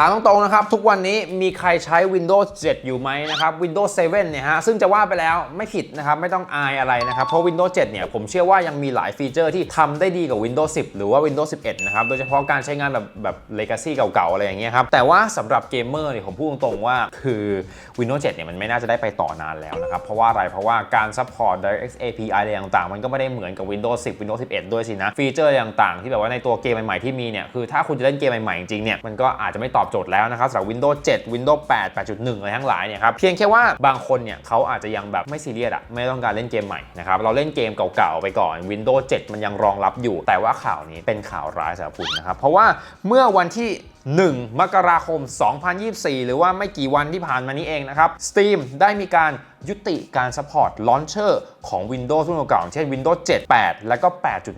ถามตรงๆนะครับ ทุกวันนี้มีใครใช้ Windows 7 อยู่ไหมนะครับ Windows 7 เนี่ยฮะ ซึ่งจะว่าไปแล้วไม่ผิดนะครับ ไม่ต้องอายอะไรนะครับ เพราะ Windows 7 เนี่ย ผมเชื่อว่ายังมีหลายฟีเจอร์ที่ทำได้ดีกว่า Windows 10 หรือว่า Windows 11 นะครับ โดยเฉพาะการใช้งานแบบแบบ Legacy เก่าๆ อะไรอย่างเงี้ยครับ แต่ว่าสำหรับเกมเมอร์เนี่ยผมพูดตรงๆว่าคือ Windows 7 เนี่ยมันไม่น่าจะได้ไปต่อนานแล้วนะครับ เพราะว่าอะไร เพราะว่าการ support DirectX API อะไรต่างๆ มันก็ไม่ได้เหมือนกับ Windows 10 Windows 11 ด้วยสินะ ฟีเจอร์ต่างๆ ที่แบบว่าในตัวเกมใหม่ๆที่มีเนี่ยคือถ้าคุณจะเล่นเกมใหม่ๆจริงๆเนี่ยมันก็อาจจะไม่ตอบโจทย์แล้วนะครับสำหรับ Windows 7 Windows 8 8.1 อะไรทั้งหลายเนี่ยครับเพียงแค่ว่าบางคนเนี่ยเขาอาจจะยังแบบไม่ซีเรียสอะไม่ต้องการเล่นเกมใหม่นะครับเราเล่นเกมเก่าๆไปก่อน Windows 7 มันยังรองรับอยู่ แต่ว่าข่าวนี้เป็นข่าวร้ายสำหรับคุณนะครับเพราะว่าเมื่อวันที่ 1 มกราคม 2024 หรือว่าไม่กี่วันที่ผ่านมานี้เองนะครับ Steam ได้มีการยุติการสปอร์ตลอนเชอร์ของ Windows รุ่นเก่าๆเช่น Windows 7 8 แล้วก็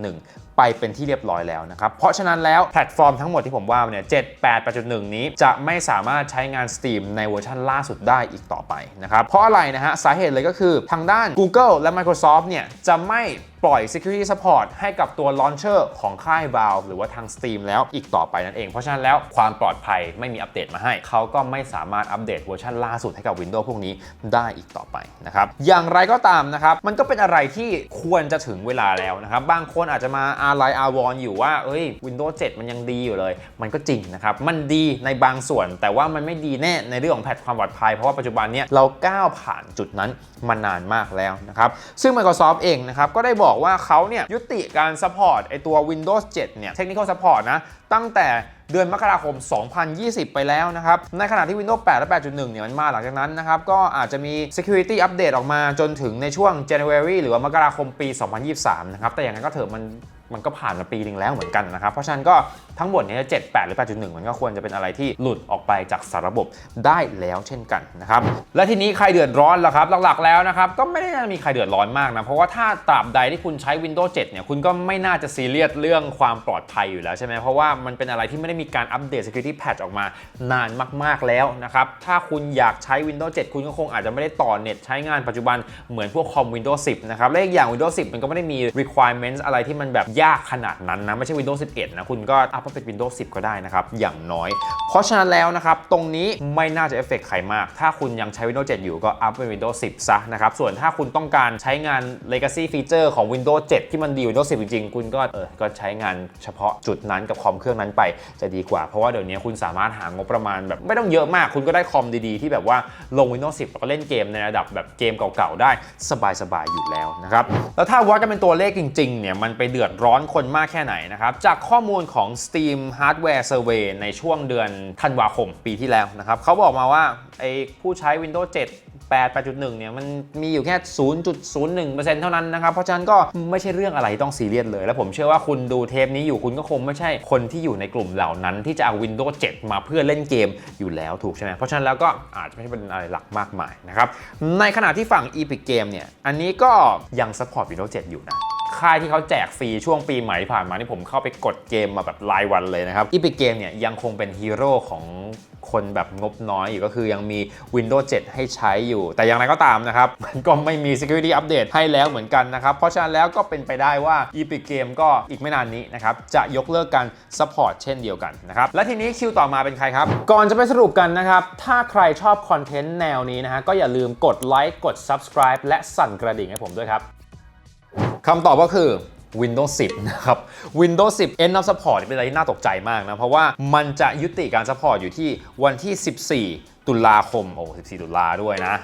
8.1ไปเป็นที่เรียบร้อยแล้วนะครับ เพราะฉะนั้นแล้วแพลตฟอร์มทั้งหมดที่ผมว่าเนี่ย 7 8 8.1 นี้จะไม่สามารถใช้งาน Steam ในเวอร์ชันล่าสุดได้อีกต่อไปนะครับ เพราะอะไรนะฮะ สาเหตุเลยก็คือทางด้าน Google และ Microsoft เนี่ยจะไม่ปล่อย Security Support ให้กับตัว Launcher ของค่าย Valve หรือว่าทาง Steam แล้วอีกต่อไปนั่นเอง เพราะฉะนั้นแล้วความปลอดภัยไม่มีอัปเดตมาให้ เขาก็ไม่สามารถอัปเดตเวอร์ชันล่าสุดให้กับ Windows พวกนี้ได้อีกต่อไปนะครับ อย่างไรก็ตามนะครับ มันก็เป็นอะไรที่ควรจะถึงเวลาแล้วนะครับ บางคนอาจจะมาอาไลอาวอนอยู่ว่า เอ้ย Windows 7 มันยังดีอยู่เลย มันก็จริงนะครับ มันดีในบางส่วน แต่ว่ามันไม่ดีแน่ในเรื่องของแพทความปลอดภัย เพราะว่าปัจจุบันเนี้ยเราก้าวผ่านจุดนั้นมานานมากแล้วนะครับ ซึ่ง Microsoft เองนะครับก็ได้บอกอกว่าเขาเนี่ยยุติการซัพพอร์ตไอตัว Windows 7 เนี่ย technical support นะ ตั้งแต่เดือนมกราคม 2020 ไปแล้วนะครับ ในขณะที่ Windows 8 และ 8.1 เนี่ยมันมาหลังจากนั้นนะครับ ก็อาจจะมี security update ออกมาจนถึงในช่วง January หรือว่ามกราคมปี 2023 นะครับ แต่อย่างนั้นก็เถอะมัน มันก็ผ่านมาปีหนึ่งแล้วเหมือนกันนะครับ เพราะฉะนั้นก็ทั้งหมดเนี่ย7 8หรือ 8.1 มันก็ควรจะเป็นอะไรที่หลุดออกไปจากสารระบบได้แล้วเช่นกันนะครับ และทีนี้ใครเดือดร้อนล่ะครับ หลักๆแล้วนะครับ ก็ไม่ได้มีใครเดือดร้อนมากนะ เพราะว่าถ้าตราบใดที่คุณใช้ Windows 7 เนี่ย คุณก็ไม่น่าจะซีเรียสเรื่องความปลอดภัยอยู่แล้วใช่ไหมเพราะว่ามันเป็นอะไรที่ไม่ได้มีการอัปเดต security patch ออกมานานมาก ๆแล้วนะครับ ถ้าคุณอยากใช้ Windows 7 คุณก็คงอาจจะไม่ได้ต่อเน็ตใช้งานปัจจุบันเหมือนพวกคอม Windows 10 นะครับ และอีกอย่าง Windows 10 มันก็ไม่ได้มี requirements อะไรที่มันแบบยากขนาดนั้นนะ ไม่ใช่ Windows 11 นะ คุณก็อัพเป็น Windows 10 ก็ได้นะครับ อย่างน้อย เพราะฉะนั้นแล้วนะครับ ตรงนี้ไม่น่าจะเอฟเฟกใครมาก ถ้าคุณยังใช้ Windows 7 อยู่ก็อัพเป็น Windows 10 ซะนะครับ ส่วนถ้าคุณต้องการใช้งาน Legacy Feature ของ Windows 7 ที่มันดี Windows 10 จริงๆ คุณก็เออก็ใช้งานเฉพาะจุดนั้นกับคอมเครื่องนั้นไปจะดีกว่า เพราะว่าเดี๋ยวนี้คุณสามารถหางบประมาณแบบไม่ต้องเยอะมาก คุณก็ได้คอมดีๆ ที่แบบว่าลง Windows 10 แล้วก็เล่นเกมในระดับแบบเกมเก่าๆได้สบายๆอยู่แล้วนะครับแล้วถ้าวัดกันเป็นตัวเลขจริงๆเนี่ยมันไปเดือดร้อน้อนคนมากแค่ไหนนะครับ จากข้อมูลของ Steam Hardware Survey ในช่วงเดือนธันวาคมปีที่แล้วนะครับเขาบอกมาว่าไอ้ผู้ใช้ Windows 7 8 8.1 เนี่ยมันมีอยู่แค่ 0.01%เท่านั้นนะครับ เพราะฉะนั้นก็ไม่ใช่เรื่องอะไรต้องซีเรียสเลย แล้วผมเชื่อว่าคุณดูเทปนี้อยู่คุณก็คงไม่ใช่คนที่อยู่ในกลุ่มเหล่านั้น ที่จะเอา Windows 7 มาเพื่อเล่นเกมอยู่แล้วถูกใช่ไหมเพราะฉะนั้นแล้วก็อาจจะไม่ใช่เป็นอะไรหลักมากมายนะครับ ในขณะที่ฝั่ง Epic Game เนี่ยอันนี้ก็ยัง support Windows 7 อยู่นะ ค่ายที่เขาแจกฟรีช่วงปีใหม่ที่ผ่านมานี่ผมเข้าไปกดเกมมาแบบรายวันเลยนะครับ Epic Game เนี่ยยังคงเป็นฮีโร่ของคนแบบงบน้อยอยู่ก็คือยังมี Windows 7 ให้ใช้อยู่ แต่อย่างไรก็ตามนะครับ มันก็ไม่มี Security Update ให้แล้วเหมือนกันนะครับ เพราะฉะนั้นแล้วก็เป็นไปได้ว่า Epic Game ก็อีกไม่นานนี้นะครับ จะยกเลิกการ Support เช่นเดียวกันนะครับ และทีนี้คิวต่อมาเป็นใครครับ ก่อนจะไปสรุปกันนะครับ ถ้าใครชอบคอนเทนต์แนวนี้นะฮะก็อย่าลืมกดไลค์กด Subscribe และสั่นกระดิ่งให้ผมด้วยครับ คำตอบก็คือ Windows 10 นะครับ Windows 10 End of Support เป็นอะไรที่น่าตกใจมากนะ เพราะว่ามันจะยุติการ support อยู่ที่วันที่ 14ตุลาคม โอ้14 ตุลาด้วยนะ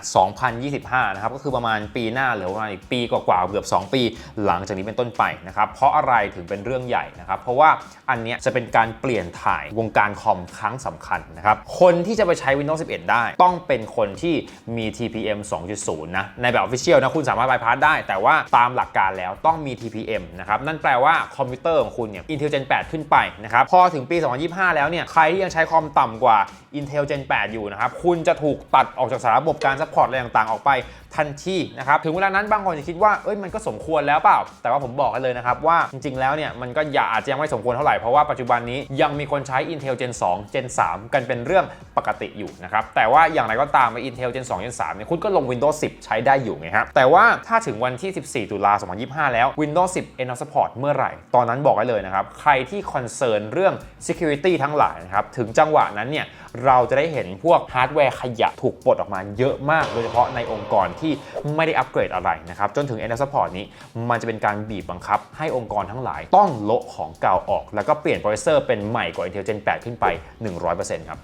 2025 นะครับ ก็คือประมาณปีหน้าหรือประมาณอีกปีกว่าๆ เกือบ 2 ปี หลังจากนี้เป็นต้นไปนะครับ เพราะอะไรถึงเป็นเรื่องใหญ่นะครับ เพราะว่าอันเนี้ยจะเป็นการเปลี่ยนถ่ายวงการคอมครั้งสำคัญนะครับ คนที่จะไปใช้ Windows 11 ได้ ต้องเป็นคนที่มี TPM 2.0 นะ ในแบบ Official นะ คุณสามารถ bypass ได้ แต่ว่าตามหลักการแล้วต้องมี TPM นะครับ นั่นแปลว่าคอมพิวเตอร์ของคุณเนี่ย Intel Gen 8 ขึ้นไปนะครับ พอถึงปี 2025 แล้วเนี่ย ใครที่ยังใช้คอมต่ำกว่า Intel Gen 8 อยู่นะครับคุณจะถูกตัดออกจากสารระบบการซัพพอร์ตอะไรต่างๆออกไป ทันทีนะครับถึงเวลานั้นบางคนจะคิดว่าเอ้ยมันก็สมควรแล้วเปล่า แต่ว่าผมบอกกันเลยนะครับว่าจริงๆแล้วเนี่ยมันก็อย่าอาจจะยังไม่สมควรเท่าไหร่ เพราะว่าปัจจุบันนี้ยังมีคนใช้ Intel Gen 2 Gen 3 กันเป็นเรื่องปกติอยู่นะครับแต่ว่าอย่างไรก็ตามใน Intel Gen 2 Gen 3เนี่ยคุณก็ลง Windows 10 ใช้ได้อยู่ไงครับแต่ว่าถ้าถึงวันที่ 14 ตุลา2025 แล้ว Windows 10 End of Support เมื่อไหร่ ตอนนั้นบอกไว้เลยนะครับใครที่คอนเซิร์นเรื่อง Security ทั้งหลายนะครับถึงจังหวะนั้นเนี่ยเราจะได้เห็นพวกฮาร์ดแวร์ขยะถูกปลดออกมาเยอะมากโดยเฉพาะในองค์กรที่ไม่ได้อัปเกรดอะไรนะครับ จนถึง End of Support นี้ มันจะเป็นการบีบบังคับให้องค์กรทั้งหลาย ต้องโละของเก่าออก แล้วก็เปลี่ยนโปรเซสเซอร์เป็นใหม่กว่า Intel Gen 8 ขึ้นไป 100%ครับ